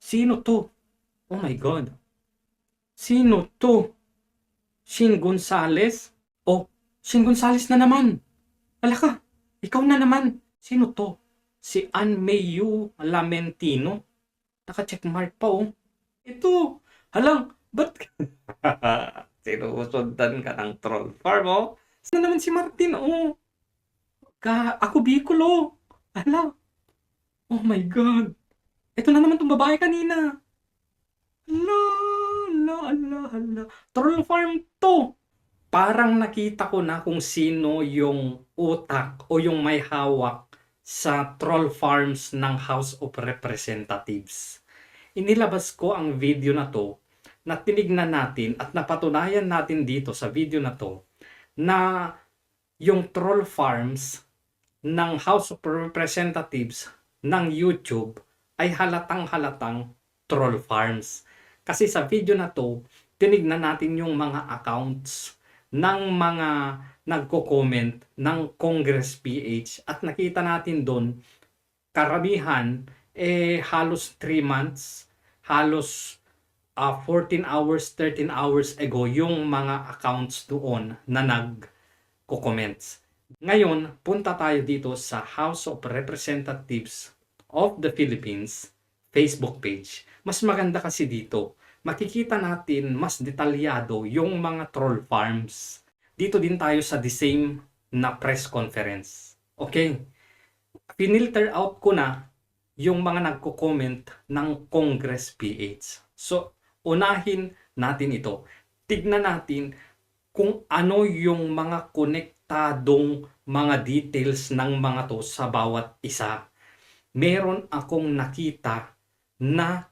Sino to? Oh my God. Sino to? Shin Gonzales? Oh, Shin Gonzales na naman. Wala ka. Ikaw na naman. Sino to? Si Ann Mayu Lamentino. Naka-checkmark pa oh. Ito. Halang, ba't sinusundan ka ng troll farm oh? Sino naman si Martin oh? Ka, ako Bicol oh. Hala. Oh my God. Ito na naman tong babae kanina. Hala, hala, hala, hala. Troll farm to. Parang nakita ko na kung sino yung utak o yung may hawak sa troll farms ng House of Representatives. Inilabas ko ang video na to na tinignan natin at napatunayan natin dito sa video na to na yung troll farms ng House of Representatives ng YouTube ay halatang halatang troll farms. Kasi sa video na to, tinignan natin yung mga accounts ng mga nagko-comment ng Congress PH at nakita natin doon karamihan eh halos 3 months, halos ah, 14 hours, 13 hours ago yung mga accounts doon na nagko-comments. Ngayon, punta tayo dito sa House of Representatives of the Philippines Facebook page. Mas maganda kasi dito. Makikita natin mas detalyado yung mga troll farms. Dito din tayo sa the same na press conference. Okay? Pinilter out ko na yung mga nagko-comment ng Congress PH. So, unahin natin ito. Tignan natin kung ano yung mga konektadong mga details ng mga to sa bawat isa. Meron akong nakita na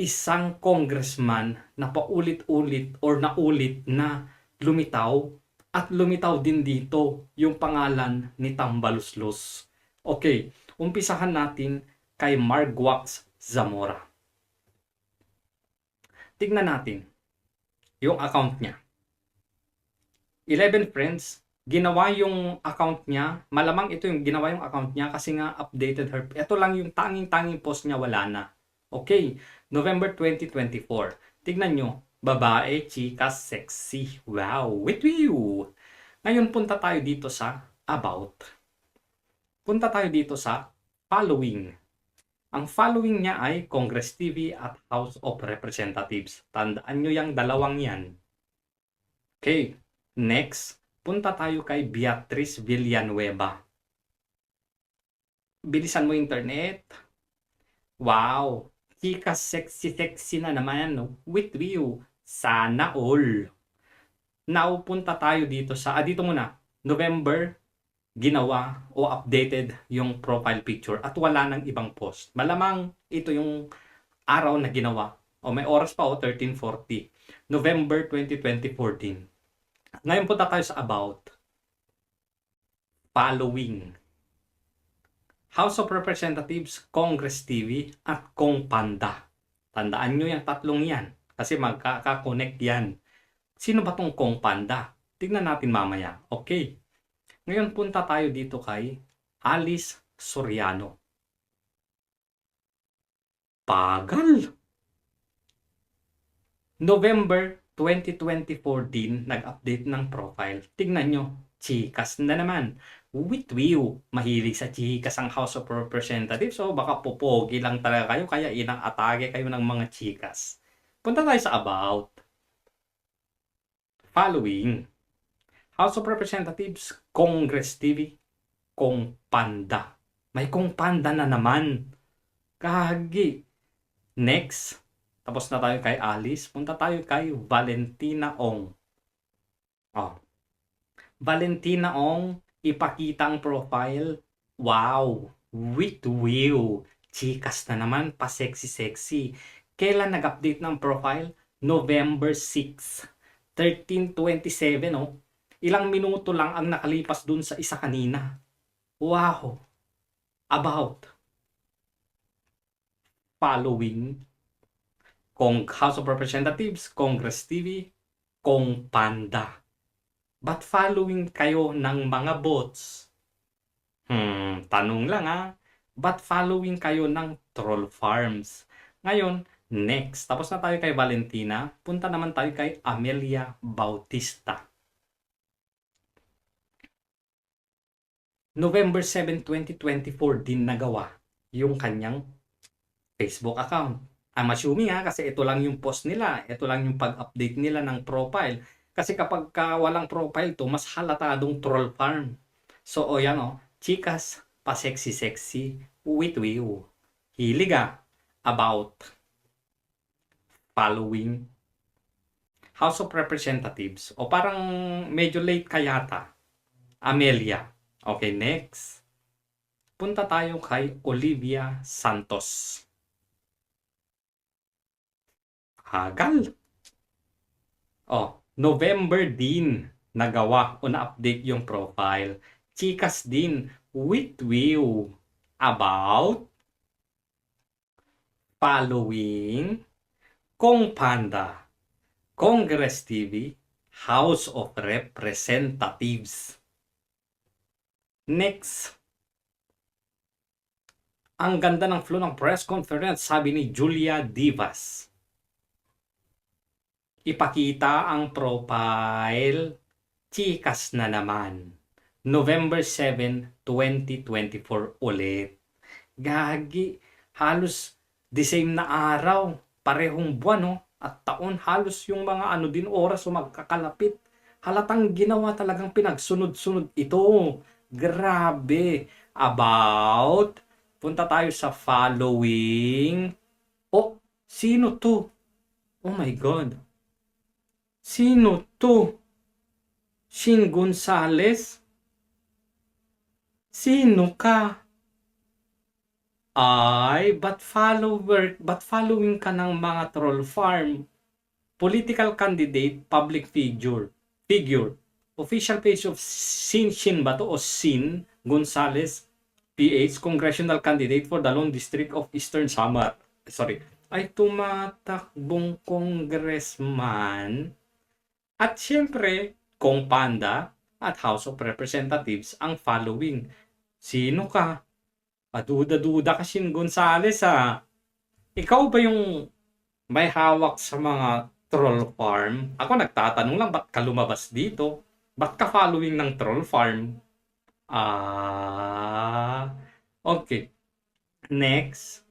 isang congressman na paulit-ulit or naulit na lumitaw at lumitaw din dito yung pangalan ni Tambaluslos. Okay, umpisahan natin kay Margwax Zamora. Tignan natin yung account niya. 11 friends, ginawa yung account niya. Malamang ito yung ginawa yung account niya kasi nga updated her. Ito lang yung tanging-tanging post niya, wala na. Okay, November 2024. Tignan nyo, babae, chika, sexy. Wow, with you. Ngayon punta tayo dito sa about. Punta tayo dito sa following. Ang following niya ay Congress TV at House of Representatives. Tandaan nyo yung dalawang yan. Okay, next. Punta tayo kay Beatrice Villanueva. Bilisan mo internet. Wow, chika sexy-sexy na naman, no? With you. Sana all. Now, punta tayo dito sa, ah, dito muna, November, ginawa o updated yung profile picture at wala nang ibang post. Malamang ito yung araw na ginawa. O may oras pa o 1340. November 2020-14. Ngayon punta tayo sa about. Following. House of Representatives, Congress TV, at Kong Panda. Tandaan nyo yung tatlong yan. Kasi magkaka-connect yan. Sino ba tong Kong Panda? Tignan natin mamaya. Okay. Ngayon punta tayo dito kay Alice Soriano. Pagal! November 2024 din nag-update ng profile. Tignan nyo, chikas na naman. With you, mahilig sa chikas ang House of Representatives. So baka pupogi lang talaga kayo kaya inang atake kayo ng mga chikas. Punta tayo sa about. Following. House of Representatives, Congress TV, Kong Panda. May Kong Panda na naman. Kagi. Next. Tapos na tayo kay Alice. Punta tayo kay Valentina Ong. Oh. Valentina Ong, ipakita ang profile. Wow. With you. Chikas na naman, pa sexy-sexy. Kailan nag-update ng profile? November 6. 1327, oh. Ilang minuto lang ang nakalipas dun sa isa kanina. Wow. About. Following. Kong House of Representatives, Congress TV, Kong Panda. Ba't following kayo ng mga bots? Hmm, tanong lang ah. Ba't following kayo ng troll farms? Ngayon, next. Tapos na tayo kay Valentina. Punta naman tayo kay Amelia Bautista. November 7, 2024 din nagawa yung kanyang Facebook account. I'm assuming ha, kasi ito lang yung post nila. Ito lang yung pag-update nila ng profile. Kasi kapag ka walang profile to, mas halatadong troll farm. So, o yan o, chikas, pa-sexy-sexy, with you. Hiliga about following House of Representatives. O parang medyo late kayata. Amelia. Okay, next. Punta tayo kay Olivia Santos. Hagal. Oh, November din nagawa o na-update yung profile. Chikas din with you about following Kong Panda, Congress TV, House of Representatives. Next. Ang ganda ng flow ng press conference, sabi ni Julia Divas. Ipakita ang profile. Chikas na naman. November 7, 2024 ulit. Gagi, halos the same na araw, parehong buwan, no? At taon, halos yung mga ano din oras o magkakalapit. Halatang ginawa talagang pinagsunod-sunod ito. Grabe. About, punta tayo sa following. Oh, sino to? Oh my God. Sino to? Shin Gonzales? Sino ka? Ay, but follower, but following ka ng mga troll farm. Political candidate, public figure. Figure. Official page of Sin Shin ba to? O Sin Gonzales, PH, congressional candidate for Lone District of Eastern Samar. Sorry. Ay tumatakbong congressman. At syempre, Kong Panda at House of Representatives ang following. Sino ka? Paduda-duda ka, Shin Gonzales, ha? Ikaw ba yung may hawak sa mga troll farm? Ako nagtatanong lang, ba't ka lumabas dito? Ba't ka following ng troll farm? Ah, okay. Next,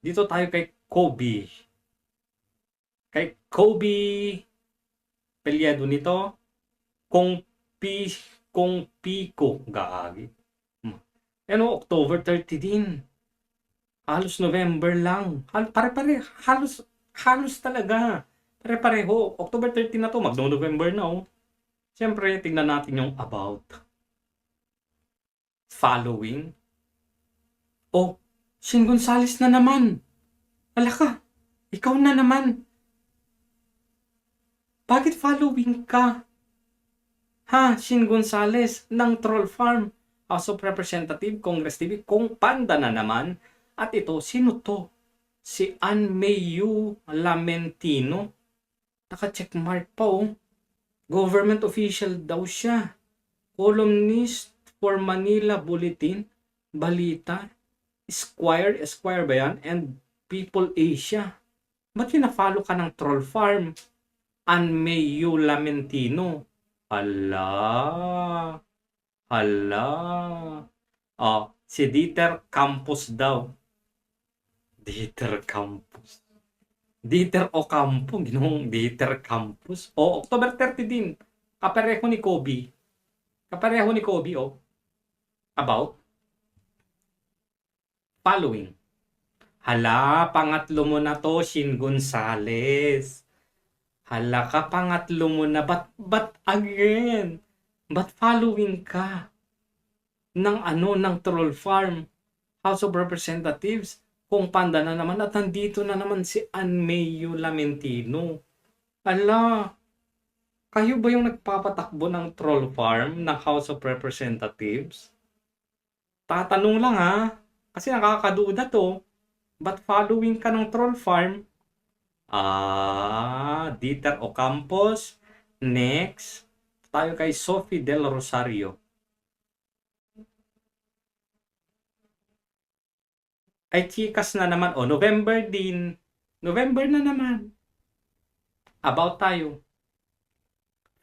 dito tayo kay Kobe. Kay Kobe, pelyado nito, kung pi, kung piko, gagi. Ano, October 30 din. Halos November lang. Hal pare-pare, halos, halos talaga. Pare-pareho. October 30 na to, magno-November na oh. Siyempre, tingnan natin yung about. Following. Oh, Shin Gonzales na naman. Wala ka. Ikaw na naman. Bakit following ka? Ha, Shin Gonzales ng Troll Farm. House of Representative, Congress TV, kung panda na naman. At ito, sino to? Si Ann Mayu Lamentino. Naka-checkmark pa oh. Government official daw siya. Columnist for Manila Bulletin, Balita, Esquire, Esquire ba yan? And People Asia. Ba't pina-follow ka ng Troll Farm? Ann Mayu Lamentino. Ala. Hala. Oh, si Dieter Campos daw. Dieter Campos. Dieter Ocampo, ginong Dieter Campos. Oh, October 30 din. Kapareho ni Kobe. Kapareho ni Kobe, oh. About? Following. Hala, pangatlo mo na to, Shin Gonzales. Hala ka, pangatlo mo na. But, but again, But following ka ng ano, ng troll farm, House of Representatives, kung panda na naman at nandito na naman si Anmayo Lamentino. Ala, kayo ba yung nagpapatakbo ng troll farm ng House of Representatives? Tatanong lang ha, kasi nakakaduda to. But following ka ng troll farm? Ah, Dieter Ocampos. Next tayo kay Sophie Del Rosario. Ay chikas na naman. O, November din. November na naman. About tayo.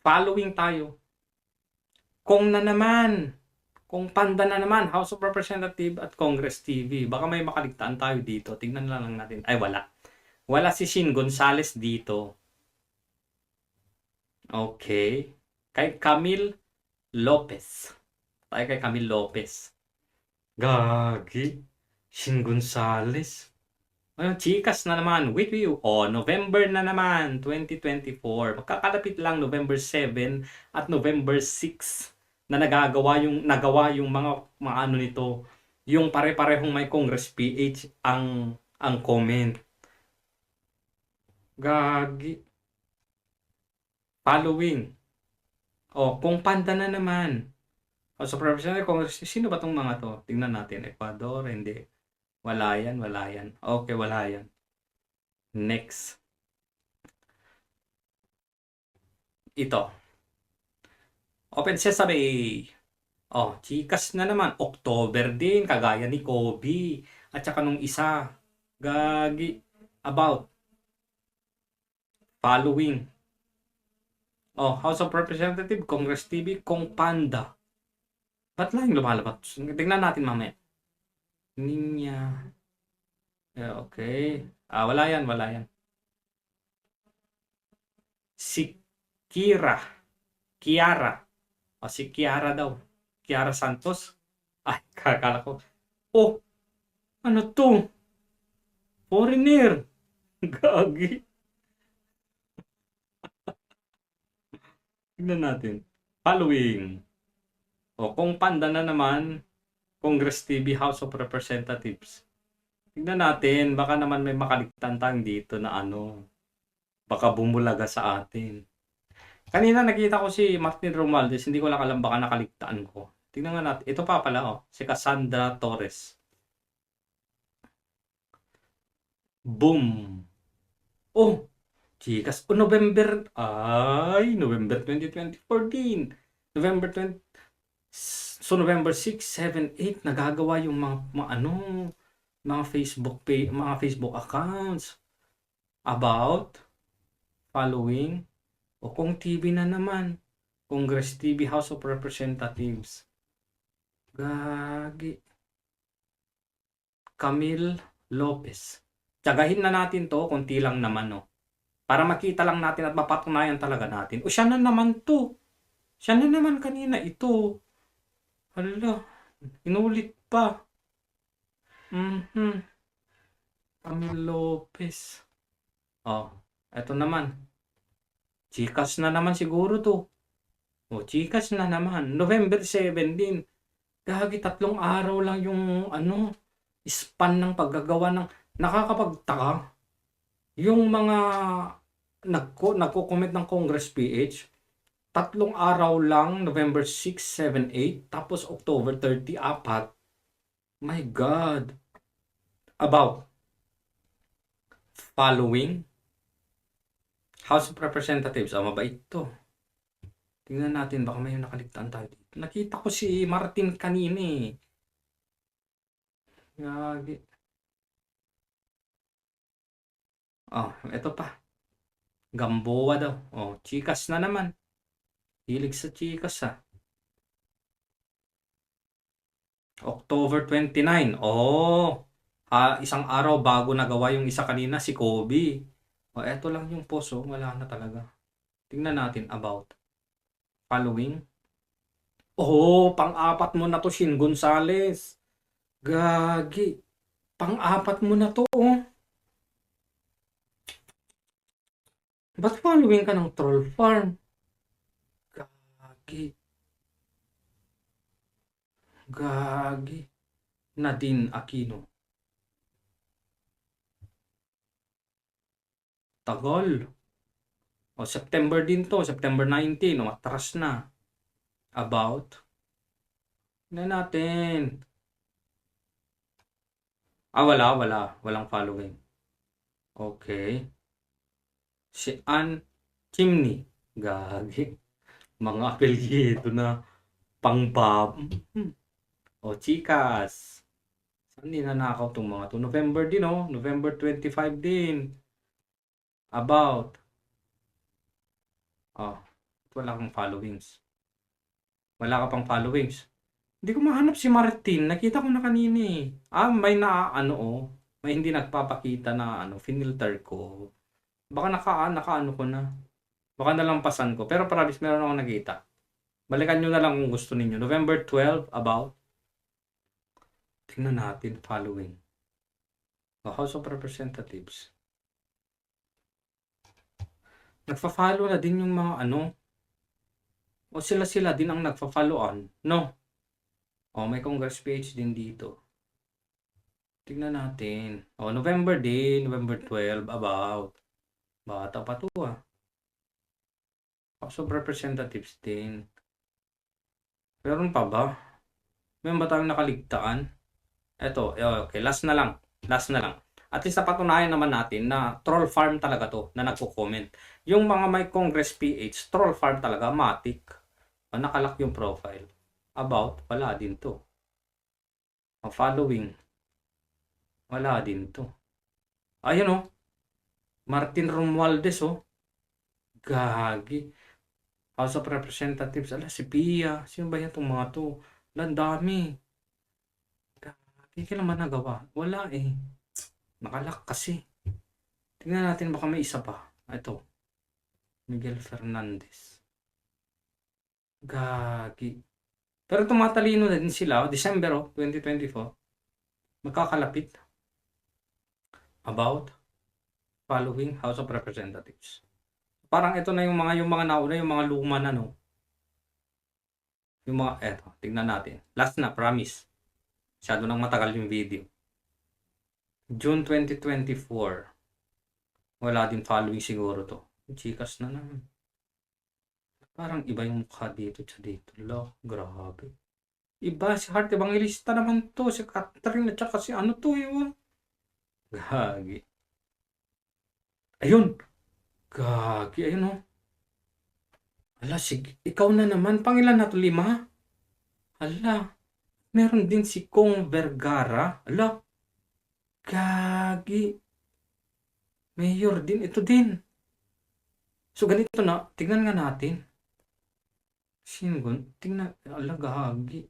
Following tayo. Kung na naman. Kung panda na naman. House of Representative at Congress TV. Baka may makaligtaan tayo dito. Tignan na lang natin. Ay, wala. Wala si Shin Gonzales dito. Okay. Kay Camille Lopez. Tayo kay Camille Lopez. Gagi. Shin Gonzales. Ayun, chikas na naman. Wait, wait. Oh, November na naman, 2024. Magkakalapit lang November 7 at November 6 na nagagawa yung nagawa yung mga mga ano nito, yung pare-parehong may Congress PH ang ang comment. Gagi. Following. Oh, kung panda na naman. Oh, so Representative Congress, sino ba tong mga to? Tingnan natin. Ecuador, hindi. Wala yan, wala yan. Okay, wala yan. Next. Ito. Open Sesame. Oh, chikas na naman. October din, kagaya ni Kobe. At saka nung isa, gagi, about following. Oh, House of Representative, Congress TV, Kong Panda. Ba't lang lumalabas? Tingnan natin mamaya. Ninya. Yeah, okay. Ah, wala yan, wala yan. Si Kira. Kiara. O, si Kiara daw. Kiara Santos. Ay, kakala ko. Oh, ano to? Foreigner. Gagi. Tignan natin. Following. O, kung panda na naman, Congress TV House of Representatives. Tignan natin, baka naman may makaligtan tayong dito na ano, baka bumulaga sa atin. Kanina nakita ko si Martin Romualdez, hindi ko lang alam baka nakaligtaan ko. Tignan nga natin, ito pa pala oh, si Cassandra Torres. Boom! Oh! Chikas, oh, November, ay, November 2024 din. November 20, So November 6, 7, 8 nagagawa yung mga, mga ano, mga Facebook page, mga Facebook accounts about following o kung TV na naman, Congress TV House of Representatives. Gagi. Camille Lopez. Tsagahin na natin to, konti lang naman no. Para makita lang natin at mapatunayan talaga natin. O siya na naman to. Siya na naman kanina ito. Hala, inulit pa. Mhm. Camille Lopez. Oh, eto naman. Chikas na naman siguro to. Oh, chikas na naman. November 7 din. Gagi, tatlong araw lang yung ano, span ng paggagawa ng nakakapagtaka. Yung mga nagko nagko-comment ng Congress PH, tatlong araw lang, November 6, 7, 8, tapos October 30, apat. My God. About following House of Representatives. Ah, mabait to. Tingnan natin, baka may nakaligtaan tayo dito. Nakita ko si Martin kanina eh. Gagi. Oh, eto pa. Gamboa daw. Oh, chikas na naman. Hilig sa chikas ah. October 29. Oh, ah, isang araw bago nagawa yung isa kanina si Kobe. O, oh, eto lang yung post. Oh, wala na talaga. Tingnan natin about following. Oh, pang-apat mo na to, Shin Gonzales. Gagi. Pang-apat mo na to, oh. Ba't following ka ng troll farm? Gagi. Gagi. Nadine Aquino. Tagal. O, September din to. September 19. O, atras na. About. Na natin. Ah, wala, wala. Walang following. Okay. Si Ann Chimney. Gagi. Mga apelyido na pangbab. Hmm. O, chikas. Saan din nanakaw tong mga to? November din, oh. November 25 din. About. Oh, wala kang followings. Wala ka pang followings. Hindi ko mahanap si Martin. Nakita ko na kanina eh. Ah, may na ano oh. May hindi nagpapakita na ano, finilter ko. Baka naka, naka ano ko na. Baka nalampasan ko. Pero promise, meron akong nakita. Balikan nyo na lang kung gusto ninyo. November 12, about. Tingnan natin, following. The House of Representatives. Nagfa-follow na din yung mga ano. O sila-sila din ang nagfa-follow-on. No? O, may Congress page din dito. Tingnan natin. O, November din. November 12, about. Bata pa to ah. House of Representatives din. Meron pa ba? Meron ba tayong nakaligtaan? Eto, eh, okay, last na lang. Last na lang. At least napatunayan naman natin na troll farm talaga to na nagko-comment. Yung mga may Congress PH, troll farm talaga, matic. O, nakalak yung profile. About, wala din to. O, following, wala din to. Ayun oh. Martin Romualdez oh. Gagi. House of Representatives. Ala, si Pia. Sino ba yan itong mga to? Ala, dami. Gagi. Kailan ba nagawa? Wala eh. Nakalak kasi. Tingnan natin baka may isa pa. Ito. Miguel Fernandez. Gagi. Pero tumatalino din sila. oh. December oh, 2024. Magkakalapit. About following House of Representatives. Parang ito na yung mga yung mga nauna, yung mga luma na no. Yung mga eto, tignan natin. Last na, promise. Masyado nang matagal yung video. June 2024. Wala din following siguro to. Chikas na naman. Parang iba yung mukha dito sa dito. Lo, grabe. Iba, si Heart Evangelista naman to. Si Catherine at saka si ano to yun. Gagi. Ayun. Gagi, ayun oh. Ala, sige. Ikaw na naman. Pangilan na to? Lima? Ala. Meron din si Kong Vergara. Ala. Gagi. Mayor din. Ito din. So, ganito na. Tignan nga natin. Sino gun? Tingnan. Ala, gagi.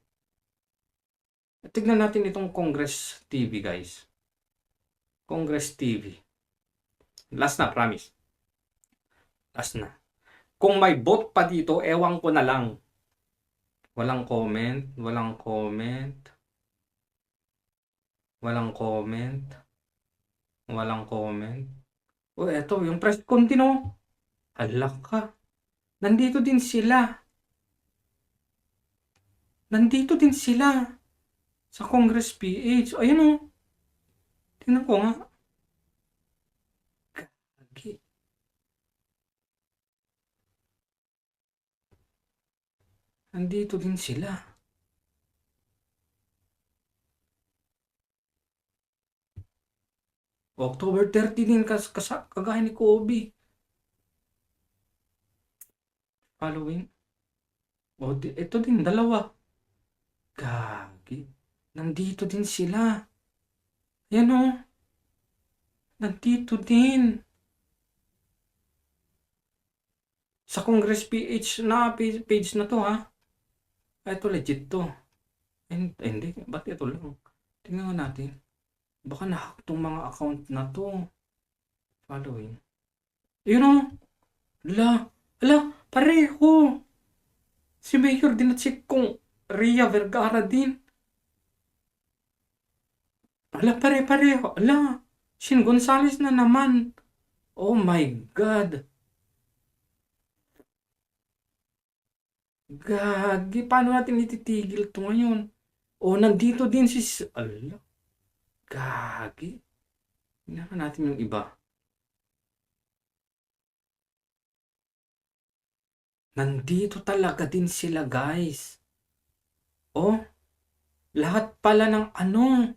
Tignan natin itong Congress TV, guys. Congress TV. Last na, promise. Last na. Kung may bot pa dito, ewan ko na lang. Walang comment, walang comment. Walang comment. Walang comment. O, eto, yung press continue. Alak ka. Nandito din sila. Nandito din sila. Sa Congress PH. Ayun o. Tingnan ko nga. Gagi. Nandito din sila. October 30 din kas, kas kagaya ni Kobe. Following. O, di, ito din, dalawa. Gagi. Nandito din sila. Yan o. Nandito din. Sa Congress PH na page, na to ha. Ito legit to. And, hindi, ba't ito lang? Tingnan natin. Baka nahack tong mga account na to. Following. Yun o. Ala, ala, pareho. Si Mayor din at si Kong Ria Vergara din. Ala, pare-pareho. Ala, Shin Gonzales na naman. Oh my God. Gagi, paano natin ititigil to ngayon? Oh, nandito din si... Ala, gagi. Tingnan natin yung iba. Nandito talaga din sila, guys. Oh, lahat pala ng ano,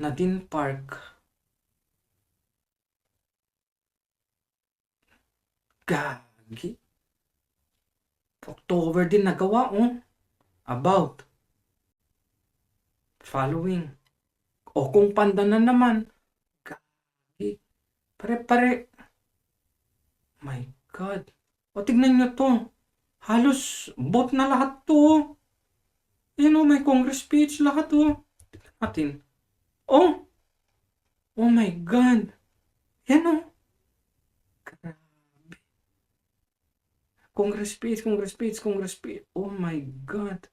Nadine Park. Gagi. October din nagawa, oh. About. Following. O kung panda na naman. Gagi. Pare-pare. My God. O, tignan nyo to. Halos bot na lahat to. Ayan o, may Congress speech lahat o. Tignan natin. Oh! Oh my God. Yan o. Congress speech, Congress speech, Congress speech. Oh my God.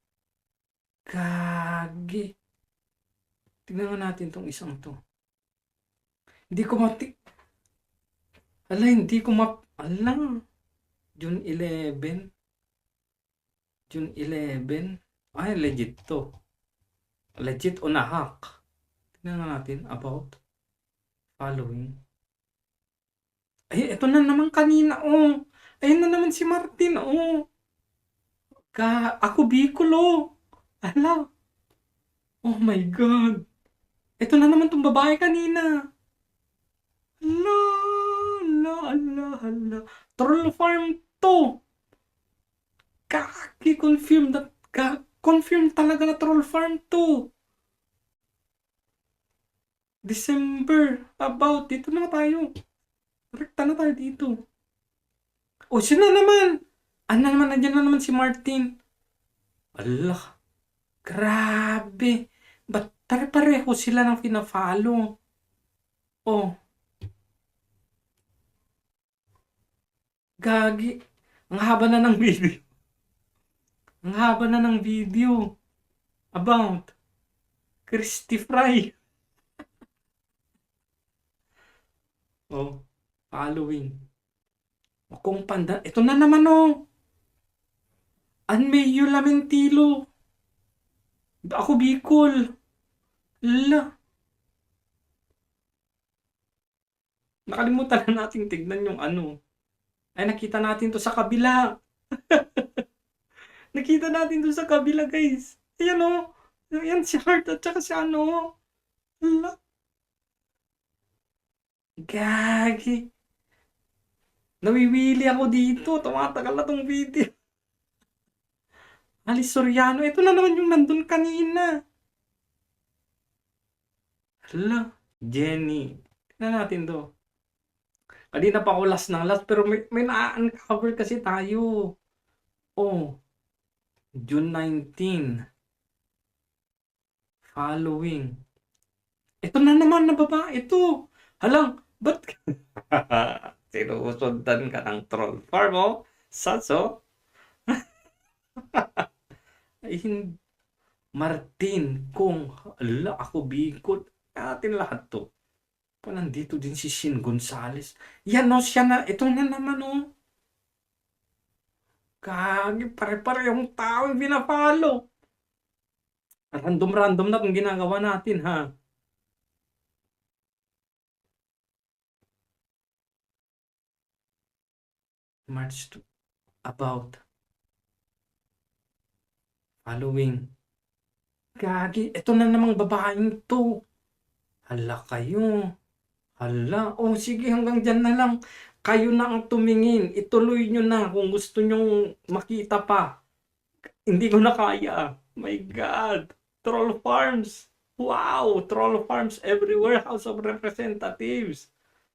Gagi. Tignan nga natin tong isang to. Hindi ko mati... Ala, hindi ko map... Ala. June 11. June 11. Ay, legit to. Legit o na-hack. Tignan natin about following. Ay, ito na naman kanina, oh. Ayun na naman si Martin, oh. Ka, ako Bicol, oh. Ala. Oh my God. Ito na naman tong babae kanina. Ala, ala, ala, ala. Troll farm to. Kaki, confirm that, ka, confirm talaga na troll farm to. December, about, dito na tayo. Rekta na tayo dito. O, siya na naman. Ano na naman, nandiyan na naman si Martin. Allah, grabe. Ba't pare-pareho sila ng pinafollow? Oh. Gagi. Ang haba na ng video. Ang haba na ng video. About Christy Fry. oh, following. O kung panda, ito na naman oh. Anmeyo Lamentilo. Ako Bicol. La. Nakalimutan na natin tignan yung ano. Ay, nakita natin to sa kabila. nakita natin to sa kabila, guys. Ayan o. Ayan si Heart at saka si ano. La. Gagi. Nawiwili ako dito. Tumatagal na tong video. Alice Soriano. Ito na naman yung nandun kanina. Hala. Jenny. Tignan natin to. Kanina pa ako last ng last pero may, may na-uncover kasi tayo. Oh. June 19. Following. Ito na naman na baba. Ito. Halang. Ba't? Sinusundan ka ng troll farm oh. Saso. Martin, kung ala, ako Bicol, atin lahat to. Pa nandito din si Shin Gonzales. Yan no, siya na, ito na naman oh. Kagi, pare-pare yung tao yung binapalo. Random-random na itong ginagawa natin ha. March to, about following. Gagi, ito na namang babaeng to. Hala kayo. Hala. Oh, sige, hanggang dyan na lang. Kayo na ang tumingin. Ituloy nyo na kung gusto nyong makita pa. Hindi ko na kaya. My God. Troll Farms. Wow. Troll Farms everywhere. House of Representatives.